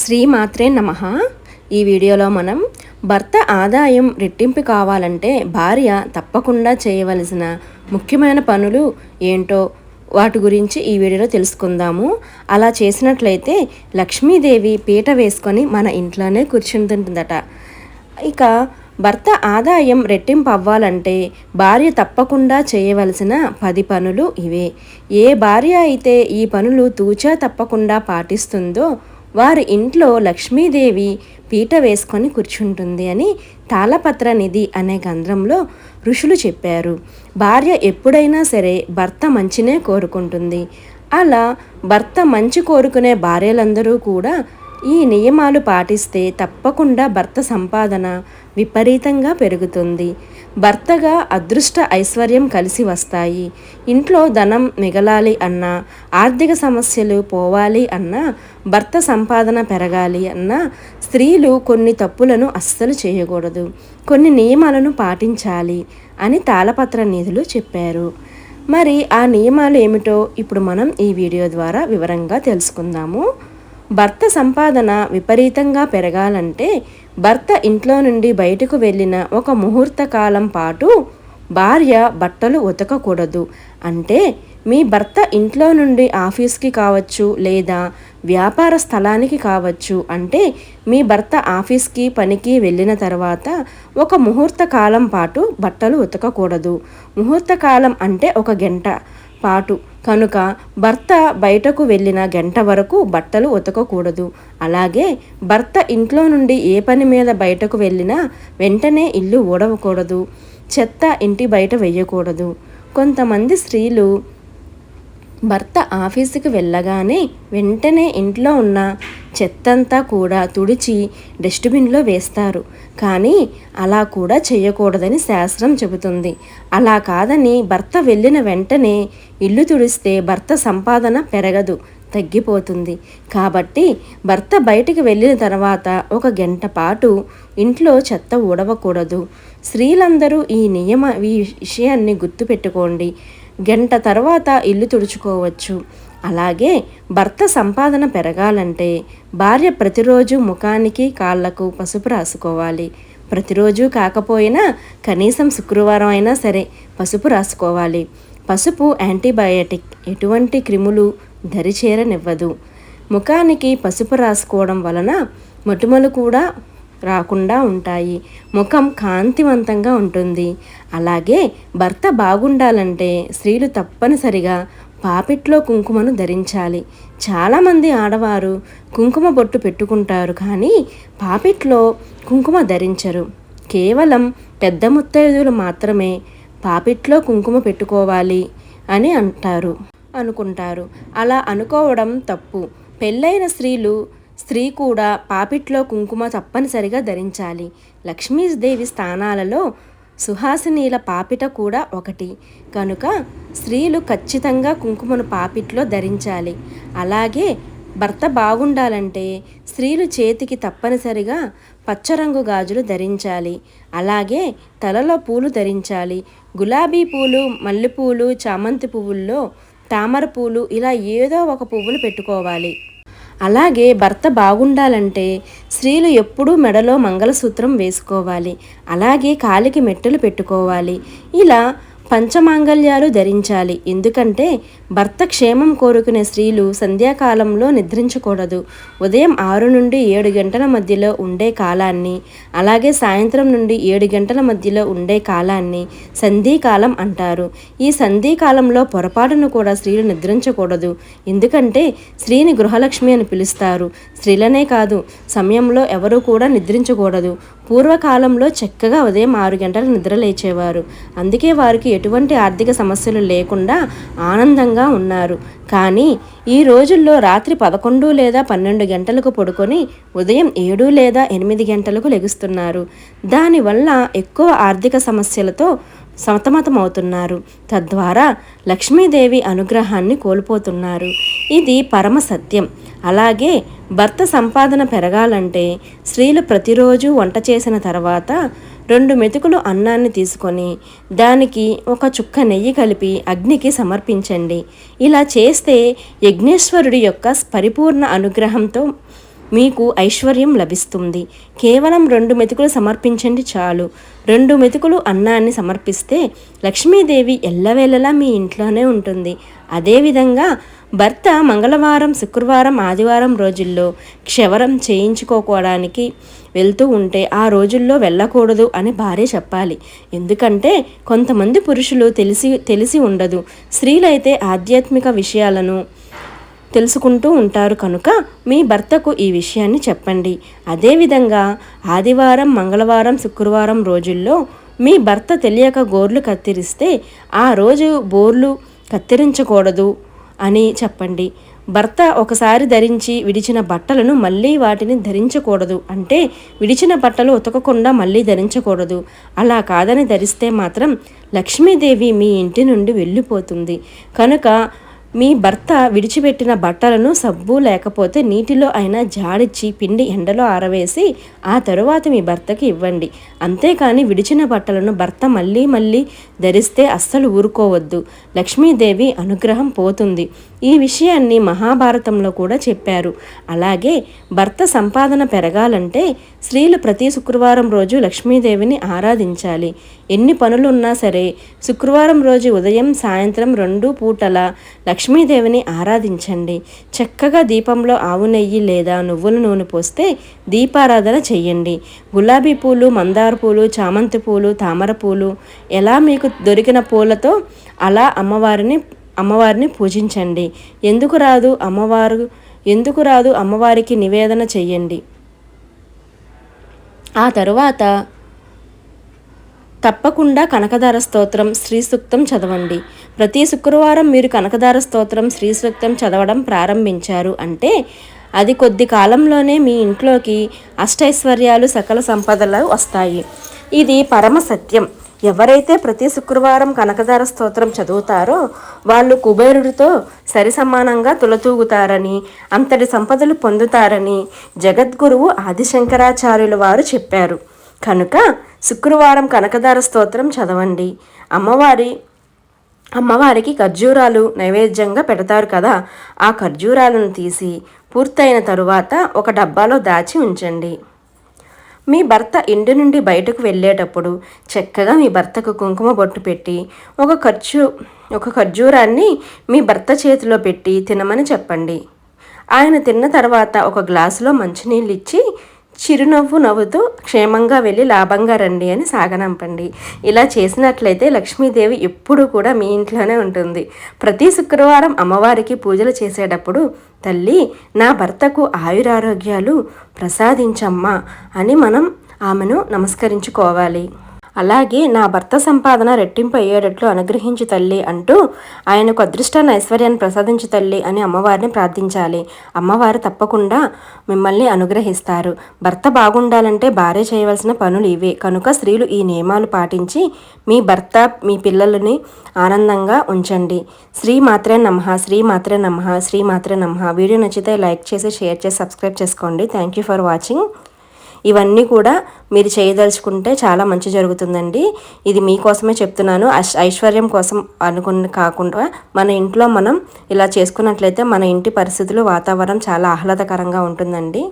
శ్రీమాత్రే నమ. ఈ వీడియోలో మనం భర్త ఆదాయం రెట్టింపు కావాలంటే భార్య తప్పకుండా చేయవలసిన ముఖ్యమైన పనులు ఏంటో వాటి గురించి ఈ వీడియోలో తెలుసుకుందాము. అలా చేసినట్లయితే లక్ష్మీదేవి పీట వేసుకొని మన ఇంట్లోనే కూర్చుంటుందట. ఇక భర్త ఆదాయం రెట్టింపు అవ్వాలంటే భార్య తప్పకుండా చేయవలసిన పది పనులు ఇవే. ఏ భార్య అయితే ఈ పనులు తూచా తప్పకుండా పాటిస్తుందో వారి ఇంట్లో లక్ష్మీదేవి పీట వేసుకొని కూర్చుంటుంది అని తాళపత్ర నిధి అనే గంధ్రంలో ఋషులు చెప్పారు. భార్య ఎప్పుడైనా సరే భర్త మంచినే కోరుకుంటుంది. అలా భర్త మంచి కోరుకునే భార్యలందరూ కూడా ఈ నియమాలు పాటిస్తే తప్పకుండా భర్త సంపాదన విపరీతంగా పెరుగుతుంది. భర్తగా అదృష్ట ఐశ్వర్యం కలిసి వస్తాయి. ఇంట్లో ధనం మిగలాలి అన్నా ఆర్థిక సమస్యలు పోవాలి అన్నా భర్త సంపాదన పెరగాలి అన్నా స్త్రీలు కొన్ని తప్పులను అస్సలు చేయకూడదు. కొన్ని నియమాలను పాటించాలి అని తాళపత్ర నిధులు చెప్పారు. మరి ఆ నియమాలు ఏమిటో ఇప్పుడు మనం ఈ వీడియో ద్వారా వివరంగా తెలుసుకుందాము. భర్త సంపాదన విపరీతంగా పెరగాలంటే భర్త ఇంట్లో నుండి బయటకు వెళ్ళిన ఒక ముహూర్త కాలం పాటు భార్య బట్టలు ఉతకకూడదు. అంటే మీ భర్త ఇంట్లో నుండి ఆఫీస్కి కావచ్చు లేదా వ్యాపార స్థలానికి కావచ్చు అంటే మీ భర్త ఆఫీస్కి పనికి వెళ్ళిన తర్వాత ఒక ముహూర్త కాలం పాటు బట్టలు ఉతకకూడదు. ముహూర్త కాలం అంటే ఒక గంట. పాటు. కనుక భర్త బయటకు వెళ్ళిన గంట వరకు బట్టలు ఉతకకూడదు. అలాగే భర్త ఇంట్లో నుండి ఏ పని మీద బయటకు వెళ్ళినా వెంటనే ఇల్లు ఊడవకూడదు. చెత్త ఇంటి బయట వేయకూడదు. కొంతమంది స్త్రీలు భర్త ఆఫీసుకి వెళ్ళగానే వెంటనే ఇంట్లో ఉన్న చెత్తంతా కూడా తుడిచి డస్ట్బిన్లో వేస్తారు. కానీ అలా కూడా చేయకూడదని శాస్త్రం చెబుతుంది. అలా కాదని భర్త వెళ్ళిన వెంటనే ఇల్లు తుడిస్తే భర్త సంపాదన పెరగదు తగ్గిపోతుంది. కాబట్టి భర్త బయటికి వెళ్ళిన తర్వాత ఒక గంట పాటు ఇంట్లో చెత్త ఊడవకూడదు. స్త్రీలందరూ ఈ నియమ ఈ విషయాన్ని గుర్తుపెట్టుకోండి. గంట తర్వాత ఇల్లు తుడుచుకోవచ్చు. అలాగే భర్త సంపాదన పెరగాలంటే భార్య ప్రతిరోజు ముఖానికి కాళ్ళకు పసుపు రాసుకోవాలి. ప్రతిరోజు కాకపోయినా కనీసం శుక్రవారం అయినా సరే పసుపు రాసుకోవాలి. పసుపు యాంటీబయాటిక్. ఎటువంటి క్రిములు దరిచేరనివ్వదు. ముఖానికి పసుపు రాసుకోవడం వలన మొటిమలు కూడా రాకుండా ఉంటాయి. ముఖం కాంతివంతంగా ఉంటుంది. అలాగే భర్త బాగుండాలంటే స్త్రీలు తప్పనిసరిగా పాపిట్లో కుంకుమను ధరించాలి. చాలామంది ఆడవారు కుంకుమ బొట్టు పెట్టుకుంటారు కానీ పాపిట్లో కుంకుమ ధరించరు. కేవలం పెద్ద ముత్తైదులు మాత్రమే పాపిట్లో కుంకుమ పెట్టుకోవాలి అని అంటారు అనుకుంటారు. అలా అనుకోవడం తప్పు. పెళ్ళైన స్త్రీలు స్త్రీ కూడా పాపిట్లో కుంకుమ తప్పనిసరిగా ధరించాలి. లక్ష్మీదేవి స్థానాలలో సుహాసినీల పాపిట కూడా ఒకటి. కనుక స్త్రీలు ఖచ్చితంగా కుంకుమను పాపిట్లో ధరించాలి. అలాగే భర్త బాగుండాలంటే స్త్రీలు చేతికి తప్పనిసరిగా పచ్చరంగు గాజులు ధరించాలి. అలాగే తలలో పూలు ధరించాలి. గులాబీ పూలు మల్లెపూలు చామంతి పువ్వుల్లో తామర పూలు ఇలా ఏదో ఒక పువ్వులు పెట్టుకోవాలి. అలాగే భర్త బాగుండాలంటే స్త్రీలు ఎప్పుడూ మెడలో మంగళసూత్రం వేసుకోవాలి అలాగే కాలికి మెట్టలు పెట్టుకోవాలి. ఇలా పంచమాంగల్యాలు ధరించాలి. ఎందుకంటే భర్త క్షేమం కోరుకునే స్త్రీలు సంధ్యాకాలంలో నిద్రించకూడదు. ఉదయం ఆరు నుండి ఏడు గంటల మధ్యలో ఉండే కాలాన్ని అలాగే సాయంత్రం నుండి ఏడు గంటల మధ్యలో ఉండే కాలాన్ని సంధీకాలం అంటారు. ఈ సంధీకాలంలో పొరపాటును కూడా స్త్రీలు నిద్రించకూడదు. ఎందుకంటే స్త్రీని గృహలక్ష్మి అని పిలుస్తారు. స్త్రీలనే కాదు సమయంలో ఎవరు కూడా నిద్రించకూడదు. పూర్వకాలంలో చక్కగా ఉదయం ఆరు గంటల నిద్ర లేచేవారు. అందుకే వారికి ఎటువంటి ఆర్థిక సమస్యలు లేకుండా ఆనందంగా ఉన్నారు. కానీ ఈ రోజుల్లో రాత్రి పదకొండు లేదా పన్నెండు గంటలకు పడుకొని ఉదయం ఏడు లేదా ఎనిమిది గంటలకు లెగుస్తున్నారు. దానివల్ల ఎక్కువ ఆర్థిక సమస్యలతో సతమతమవుతున్నారు తద్వారా లక్ష్మీదేవి అనుగ్రహాన్ని కోల్పోతున్నారు. ఇది పరమ సత్యం. అలాగే భర్త సంపాదన పెరగాలంటే స్త్రీలు ప్రతిరోజు వంట చేసిన తర్వాత రెండు మెతుకులు అన్నాన్ని తీసుకొని దానికి ఒక చుక్క నెయ్యి కలిపి అగ్నికి సమర్పించండి. ఇలా చేస్తే యజ్ఞేశ్వరుడి యొక్క పరిపూర్ణ అనుగ్రహంతో మీకు ఐశ్వర్యం లభిస్తుంది. కేవలం రెండు మెతుకులు సమర్పించండి చాలు. రెండు మెతుకులు అన్నాన్ని సమర్పిస్తే లక్ష్మీదేవి ఎల్లవేళలా మీ ఇంట్లోనే ఉంటుంది. అదేవిధంగా భర్త మంగళవారం శుక్రవారం ఆదివారం రోజుల్లో క్షవరం చేయించుకోవడానికి వెళ్తూ ఉంటే ఆ రోజుల్లో వెళ్ళకూడదు అని భార్య చెప్పాలి. ఎందుకంటే కొంతమంది పురుషులు తెలిసి తెలిసి ఉండదు. స్త్రీలైతే ఆధ్యాత్మిక విషయాలను తెలుసుకుంటూ ఉంటారు కనుక మీ భర్తకు ఈ విషయాన్ని చెప్పండి. అదేవిధంగా ఆదివారం మంగళవారం శుక్రవారం రోజుల్లో మీ భర్త తెలియక గోర్లు కత్తిరిస్తే ఆ రోజు బోర్లు కత్తిరించకూడదు అని చెప్పండి. భర్త ఒకసారి ధరించి విడిచిన బట్టలను మళ్ళీ వాటిని ధరించకూడదు అంటే విడిచిన బట్టలు ఉతకకుండా మళ్ళీ ధరించకూడదు. అలా కాదని ధరిస్తే మాత్రం లక్ష్మీదేవి మీ ఇంటి నుండి వెళ్ళిపోతుంది. కనుక మీ భర్త విడిచిపెట్టిన బట్టలను సబ్బు లేకపోతే నీటిలో అయినా జాడిచ్చి పిండి ఎండలో ఆరవేసి ఆ తరువాత మీ భర్తకి ఇవ్వండి. అంతేకాని విడిచిన బట్టలను భర్త మళ్ళీ మళ్ళీ ధరిస్తే అస్సలు ఊరుకోవద్దు. లక్ష్మీదేవి అనుగ్రహం పోతుంది. ఈ విషయాన్ని మహాభారతంలో కూడా చెప్పారు. అలాగే భర్త సంపాదన పెరగాలంటే స్త్రీలు ప్రతి శుక్రవారం రోజు లక్ష్మీదేవిని ఆరాధించాలి. ఎన్ని పనులున్నా సరే శుక్రవారం రోజు ఉదయం సాయంత్రం రెండు పూటల లక్ష్మీదేవిని ఆరాధించండి. చక్కగా దీపంలో ఆవు నెయ్యి లేదా నువ్వుల నూనె పోస్తే దీపారాధన చెయ్యండి. గులాబీ పూలు మందార పూలు చామంతి పూలు తామర పూలు ఎలా మీకు దొరికిన పూలతో అలా అమ్మవారిని అమ్మవారిని పూజించండి. ఎందుకు రాదు అమ్మవారు? ఎందుకు రాదు అమ్మవారికి నివేదన చెయ్యండి. ఆ తరువాత తప్పకుండా కనకదార స్తోత్రం శ్రీ సూక్తం చదవండి. ప్రతి శుక్రవారం మీరు కనకదార స్తోత్రం శ్రీ సూక్తం చదవడం ప్రారంభించారు అంటే అది కొద్ది కాలంలోనే మీ ఇంట్లోకి అష్టైశ్వర్యాలు సకల సంపదలు వస్తాయి. ఇది పరమ సత్యం. ఎవరైతే ప్రతి శుక్రవారం కనకదార స్తోత్రం చదువుతారో వాళ్ళు కుబేరుడితో సరి సమానంగా తులతూగుతారని అంతటి సంపదలు పొందుతారని జగద్గురువు ఆదిశంకరాచార్యుల వారు చెప్పారు. కనుక శుక్రవారం కనకదార స్తోత్రం చదవండి. అమ్మవారి అమ్మవారికి ఖర్జూరాలు నైవేద్యంగా పెడతారు కదా ఆ ఖర్జూరాలను తీసి పూర్తయిన తరువాత ఒక డబ్బాలో దాచి ఉంచండి. మీ భర్త ఇంటి నుండి బయటకు వెళ్ళేటప్పుడు చక్కగా మీ భర్తకు కుంకుమ బొట్టు పెట్టి ఒక ఖర్చు ఒక ఖర్జూరాన్ని మీ భర్త చేతిలో పెట్టి తినమని చెప్పండి. ఆయన తిన్న తర్వాత ఒక గ్లాసులో మంచినీళ్ళు ఇచ్చి చిరునవ్వు నవ్వుతూ క్షేమంగా వెళ్ళి లాభంగా రండి అని సాగనంపండి. ఇలా చేసినట్లయితే లక్ష్మీదేవి ఎప్పుడు కూడా మీ ఇంట్లోనే ఉంటుంది. ప్రతి శుక్రవారం అమ్మవారికి పూజలు చేసేటప్పుడు తల్లి నా భర్తకు ఆయురారోగ్యాలు ప్రసాదించమ్మా అని మనం ఆమెను నమస్కరించుకోవాలి. అలాగే నా భర్త సంపాదన రెట్టింపు అయ్యేటట్లు అనుగ్రహించు తల్లి అంటూ ఆయనకు అదృష్టాన్ని ఐశ్వర్యాన్ని ప్రసాదించు తల్లి అని అమ్మవారిని ప్రార్థించాలి. అమ్మవారు తప్పకుండా మిమ్మల్ని అనుగ్రహిస్తారు. భర్త బాగుండాలంటే భార్య చేయవలసిన పనులు ఇవే. కనుక స్త్రీలు ఈ నియమాలు పాటించి మీ భర్త మీ పిల్లలని ఆనందంగా ఉంచండి. శ్రీ మాత్రే నమ శ్రీ మాత్రే నమ శ్రీ మాత్రే నమ. వీడియో నచ్చితే లైక్ చేసి షేర్ చేసి సబ్స్క్రైబ్ చేసుకోండి. థ్యాంక్ యూ ఫర్ వాచింగ్ ఇవన్నీ కూడా మీరు చేయదలుచుకుంటే చాలా మంచి జరుగుతుందండి. ఇది మీకోసమే చెప్తున్నాను. ఐశ్వర్యం కోసం అనుకుని కాకుండా మన ఇంట్లో మనం ఇలా చేసుకున్నట్లయితే మన ఇంటి పరిస్థితులు వాతావరణం చాలా ఆహ్లాదకరంగా ఉంటుందండి.